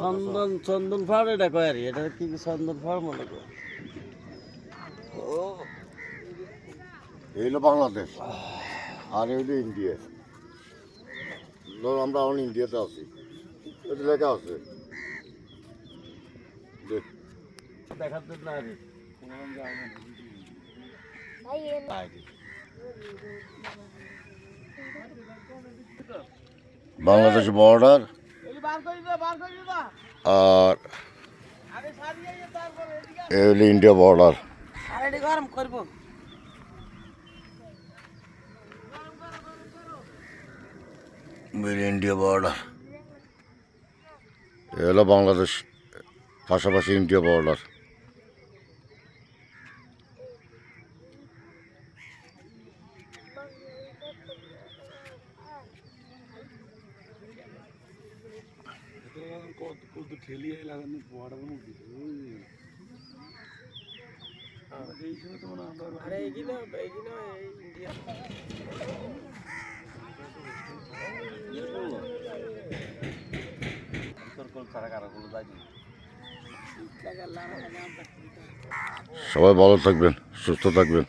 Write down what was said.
চন্দন চন্দন farm এটা কয় আর এটা কি কি চন্দন ফার্ম মনে কর ও এই হলো বাংলাদেশ। আর এই হলো ইন্ডিয়া। ধর আমরা এখন ইন্ডিয়াতে আছি। এটা লেখা আছে। দেখ দেখার জন্য আর কি। আইডি। বাংলাদেশ বর্ডার আর এই হলো ইন্ডিয়া বর্ডার আর গরম করব। ইন্ডিয়া বর্ডার এ হলো বাংলাদেশ পাশাপাশি ইন্ডিয়া বর্ডার কত ঠেলি লাগানো বড়ার মধ্যে এই সময় তো মনে হয় আমরা আরে এগুলো এগুলো এই ইন্ডিয়া। সবাই ভালো থাকবেন সুস্থ থাকবেন।